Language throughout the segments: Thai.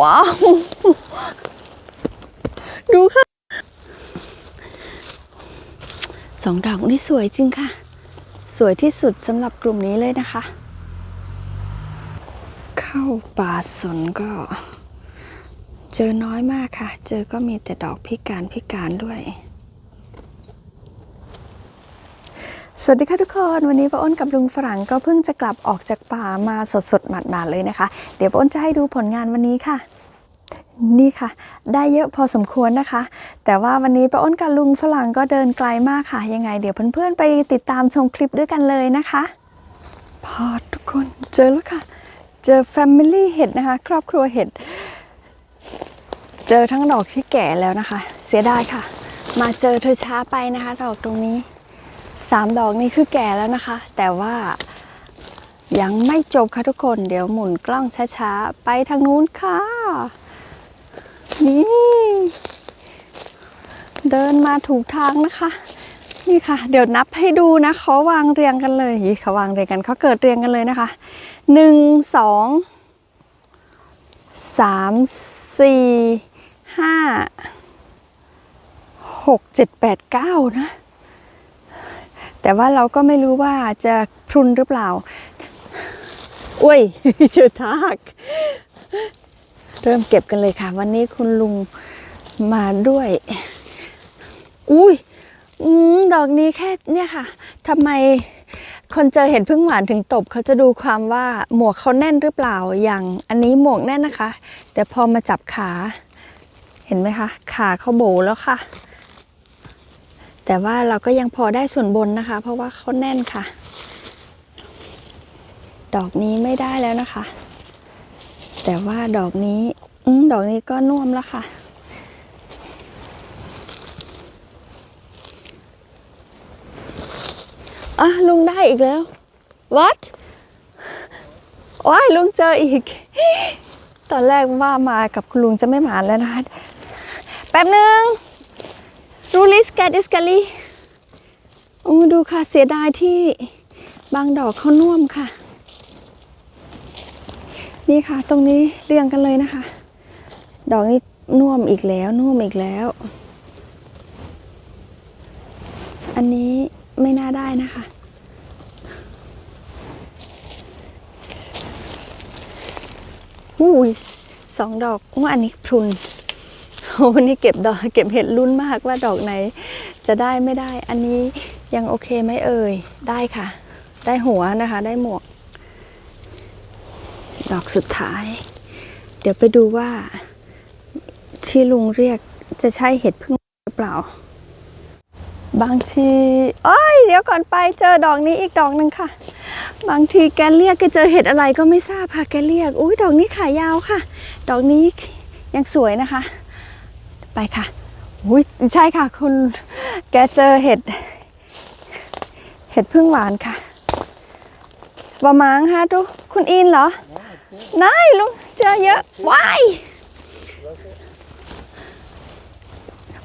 ว้าว ดูค่ะ สองดอกนี่สวยจริงค่ะ สวยที่สุดสำหรับกลุ่มนี้เลยนะคะ เข้าป่าสนก็ เจอน้อยมากค่ะ เจอก็มีแต่ดอกพิการพิการด้วย สวัสดีค่ะทุกคนวันนี้ป้าอ้นกับลุงฝรั่งก็เพิ่งจะกลับออกจากป่ามาสดๆหมาดๆเลยนะคะ เดี๋ยวป้าอ้นจะให้ดูผลงานวันนี้ค่ะ นี่ค่ะ ได้เยอะพอสมควรนะคะ แต่ว่าวันนี้ป้าอ้นกับลุงฝรั่งก็เดินไกลมากค่ะ ยังไง เดี๋ยวเพื่อนๆไปติดตามชมคลิปด้วยกันเลยนะคะพอทุกคนเจอแล้วค่ะ เจอ Family เห็ดนะคะ ครอบครัวเห็ด เจอทั้งดอกที่แก่แล้วนะคะ เสียดายค่ะ มาเจอเธอช้าไปนะคะ ดอกตรงนี้ สามดอกนี้คือแก่แล้วนะคะ แต่ว่ายังไม่จบค่ะทุกคน เดี๋ยวหมุนกล้องช้าๆ ไปทางนู้นค่ะ นี่ เดินมาถูกทางนะคะ นี่ค่ะ เดี๋ยวนับให้ดูนะเขาวางเรียงกันเลยเขาวางเรียงกันเขาเกิดเรียงกันเลยนะคะหนึ่งสองสามสี่ห้าหกเจ็ดแปดเก้านะ แต่ว่าเราก็ไม่รู้ว่าจะพรุนหรือเปล่าอุ้ยเจอทาก เริ่มเก็บกันเลยค่ะ วันนี้คุณลุงมาด้วย อุ้ยอดอกนี้แค่เนี่ยค่ะทำไมคนเจอเห็นพึ่งหวานถึงตบเขาจะดูความว่าหมวกเขาแน่นหรือเปล่าอย่างอันนี้หมวกแน่นนะคะ แต่พอมาจับขา เห็นไหมคะ ขาเขาโบแล้วค่ะ แต่ว่าเราก็ยังพอได้ส่วนบนนะคะ เพราะว่าเขาแน่นค่ะ ดอกนี้ไม่ได้แล้วนะคะ แต่ว่าดอกนี้อืดอกนี้ก็น่วมแล้วค่ะ อะลุงได้อีกแล้ว what โอ้ยลุงเจออีก ตอนแรกว่ามากับคุณลุงจะไม่มาแล้วนะคะ แป๊บนึง รูลิสแกดิสกาลีโอ้ดูค่ะเสียดายที่บางดอกเขาน่วมค่ะ นี่ค่ะ ตรงนี้เรียงกันเลยนะคะ ดอกนี้น่วมอีกแล้วน่วมอีกแล้ว อันนี้ไม่น่าได้นะคะ อู้ยสองดอกว่าอันนี้พรุน วันนี้เก็บดอกเก็บเห็ดลุ้นมากว่าดอกไหน จะได้ไม่ได้ อันนี้ยังโอเคไหมเอ่ย ได้ค่ะ ได้หัวนะคะ ได้หมวก ดอกสุดท้าย เดี๋ยวไปดูว่า ที่ลุงเรียกจะใช่เห็ดพึ่งหรือเปล่า บางทีโอ้ยเดี๋ยวก่อนไปเจอดอกนี้อีกดอกหนึ่งค่ะ บางทีแกเรียกแกเจอเห็ดอะไรก็ไม่ทราบค่ะแกเรียก อุ้ยดอกนี้ขายาวค่ะ ดอกนี้ยังสวยนะคะ ไปค่ะอุ้ยใช่ค่ะคุณแกเจอเห็ด เห็ดพึ่งหวานค่ะบะมังฮะดูคุณอินเหรอนายลุงเจอเยอะว้าย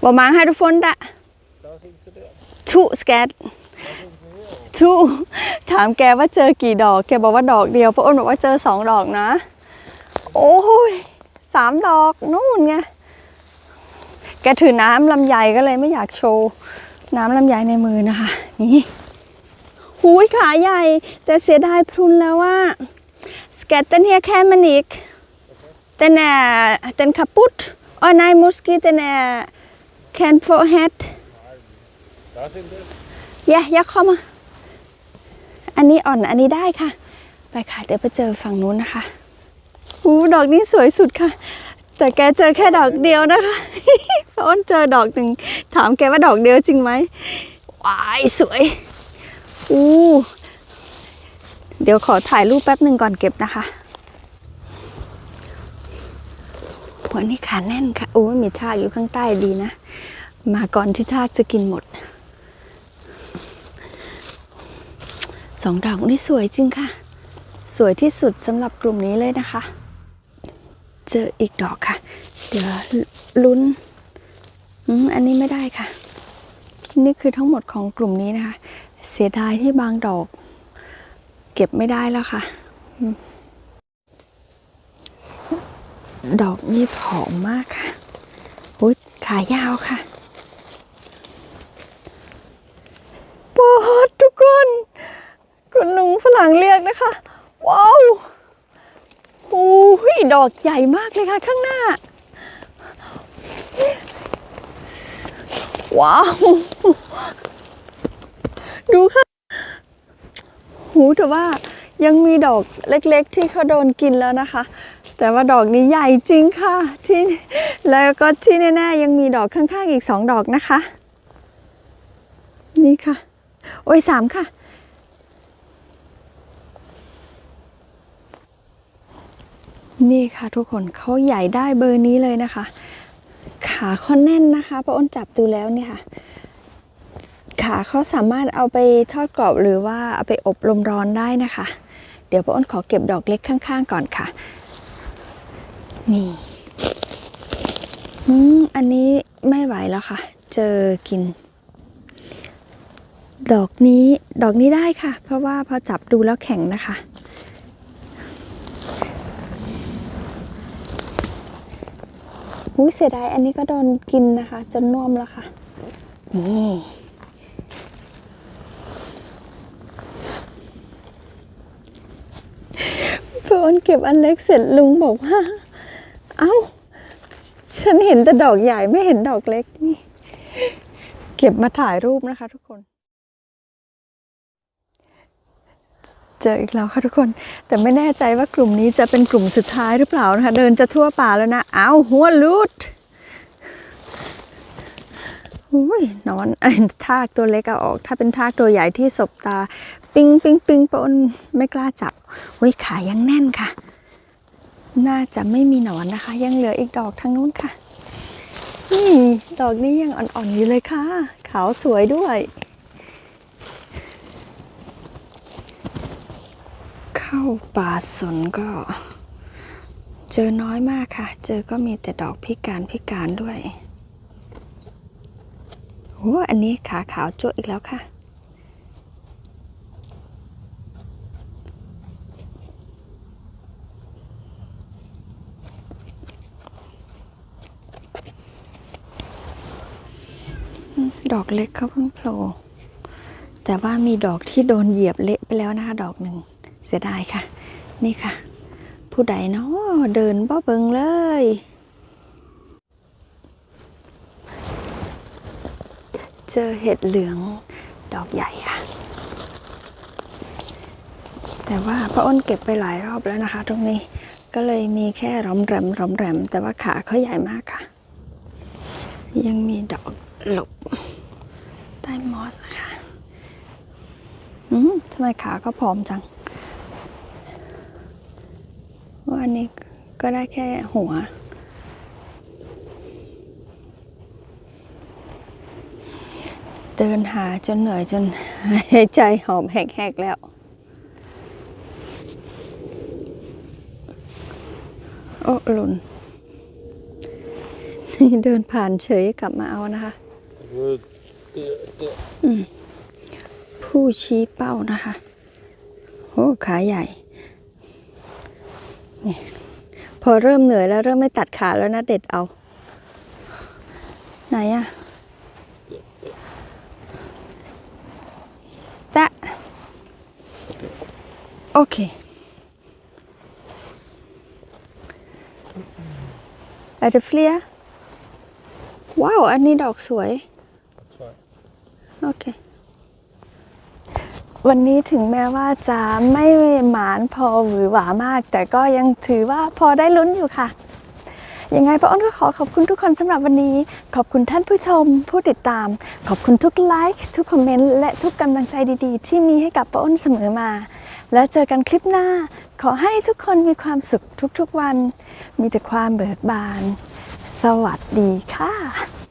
บะมังฮะทุกคนดะชุสแกตชูถามแกว่าเจอกี่ดอก แกบอกว่าดอกเดียวป้าอ้นบอกว่าเจอสองดอกนะ โอ้ยสามดอกนู่นไง แกถือน้ำลำไยก็เลยไม่อยากโชว์ น้ำลำไยในมือนะคะ นี่หูยขาใหญ่ แต่เสียดายพรุนแล้วว่าสเกตเตนเฮียแค่มันอีกแต่แน่เตนขับปุตอ๋อนายมุสกี้แต่แน่แคนโฟเฮดย่าย่าเข้ามา อันนี้อ่อนอันนี้ได้ค่ะ ไปค่ะ เดี๋ยวไปเจอฝั่งนู้นนะคะอู้ดอกนี้สวยสุดค่ะ แต่แกเจอแค่ดอกเดียวนะคะพระอ้นเจอดอกหนึ่งถามแกว่าดอกเดียวจริงไหมว้ายสวยอู้เดี๋ยวขอถ่ายรูปแป๊บหนึ่งก่อนเก็บนะคะหัวนี่ขาแน่นค่ะโอ้มีทากอยู่ข้างใต้ดีนะ มาก่อนที่ทากจะกินหมด สองดอกนี่สวยจริงค่ะ สวยที่สุดสำหรับกลุ่มนี้เลยนะคะ เจออีกดอกค่ะ เดี๋ยวลุ้นอันนี้ไม่ได้ค่ะ นี่คือทั้งหมดของกลุ่มนี้นะคะ เสียดายที่บางดอก เก็บไม่ได้แล้วค่ะ ดอกนี้ผอมมากค่ะอุ้ยขายาวค่ะปอดทุกคน คุณลุงฝรั่งเรียกนะคะ ว้าว โอ้ยดอกใหญ่มากเลยค่ะข้างหน้า ว้าว ดูค่ะ หูแต่ว่ายังมีดอกเล็กๆ ที่เขาโดนกินแล้วนะคะ แต่ว่าดอกนี้ใหญ่จริงค่ะที่แล้วก็ที่แน่ๆ ยังมีดอกข้างๆอีกสองดอกนะคะ นี่ค่ะ โอ้ยสามค่ะ นี่ค่ะทุกคนเขาใหญ่ได้เบอร์นี้เลยนะคะ ขาเขาแน่นนะคะเพราอ้นจับดูแล้วเนี่ยค่ะ ขาเขาสามารถเอาไปทอดกรอบหรือว่าเอาไปอบลมร้อนได้นะคะ เดี๋ยวป้าอ้นขอเก็บดอกเล็กข้างๆก่อนค่ะ นี่อืมอันนี้ไม่ไหวแล้วค่ะ เจอกิน ดอกนี้ดอกนี้ได้ค่ะ เพราะว่าพอจับดูแล้วแข็งนะคะ อุ้ยเสียดายอันนี้ก็โดนกินนะคะ จนน่วมแล้วค่ะ นี่เพื่อนเก็บอันเล็กเสร็จลุงบอกว่า เอ้า ฉันเห็นแต่ดอกใหญ่ไม่เห็นดอกเล็กนี่ เก็บมาถ่ายรูปนะคะทุกคน เจออีกแล้วค่ะทุกคน แต่ไม่แน่ใจว่ากลุ่มนี้จะเป็นกลุ่มสุดท้ายหรือเปล่านะคะ เดินจะทั่วป่าแล้วนะอ้าวหัวลุดอุ้ยนอนเอ้ทากตัวเล็กเอาออก ถ้าเป็นทากตัวใหญ่ที่สบตา ปิ้งปิ้งปิ้งปนไม่กล้าจับอุ้ยขายังแน่นค่ะ น่าจะไม่มีหนอนนะคะ ยังเหลืออีกดอกทางนู้นค่ะนี่ดอกนี้ยังอ่อนๆอยู่เลยค่ะ ขาวสวยด้วย เข้าป่าสนก็ เจอน้อยมากค่ะ เจอก็มีแต่ดอกพิการพิการด้วยโอ้อันนี้ขาขาวโจ๊อีกแล้วค่ะ ดอกเล็กเขาเพิ่งโผล่แต่ว่ามีดอกที่โดนเหยียบเละไปแล้วนะคะดอกหนึ่ง เสียดายค่ะ นี่ค่ะ ผู้ใดเนาะเดินบ่เบิงเลย เจอเห็ดเหลืองดอกใหญ่ค่ะ แต่ว่าป้าอ้นเก็บไปหลายรอบแล้วนะคะ ตรงนี้ก็เลยมีแค่ร้อมแรมร้อมแรม แต่ว่าขาเขาใหญ่มากค่ะ ยังมีดอกหลบใต้มอสนะคะอืมทำไมขาก็ผอมจัง ว่า อันนี้ก็ได้แค่หัว เดินหาจนเหนื่อยจนหายใจหอบแหกๆแล้ว โอ้หลุนนี่เดินผ่านเฉยกลับมาเอานะคะ ผู้ชี้เป้านะคะ โอ้ขาใหญ่ นี่พอเริ่มเหนื่อยแล้วเริ่มไม่ตัดขาแล้วนะเด็ดเอา ไหนอะตะโอเค a d e f l i e r ว้าว อันนี้ดอกสวย That's right. โอเค วันนี้ถึงแม้ว่าจะไม่หมานพอหวือหวามาก แต่ก็ยังถือว่าพอได้ลุ้นอยู่ค่ะ ยังไงป้าอ้นก็ขอขอบคุณทุกคนสำหรับวันนี้ ขอบคุณท่านผู้ชม ผู้ติดตาม ขอบคุณทุกไลค์ทุกคอมเมนต์และทุกกำลังใจดีๆ ที่มีให้กับป้าอ้นเสมอมา แล้วเจอกันคลิปหน้า ขอให้ทุกคนมีความสุขทุกๆวัน มีแต่ความเบิกบาน สวัสดีค่ะ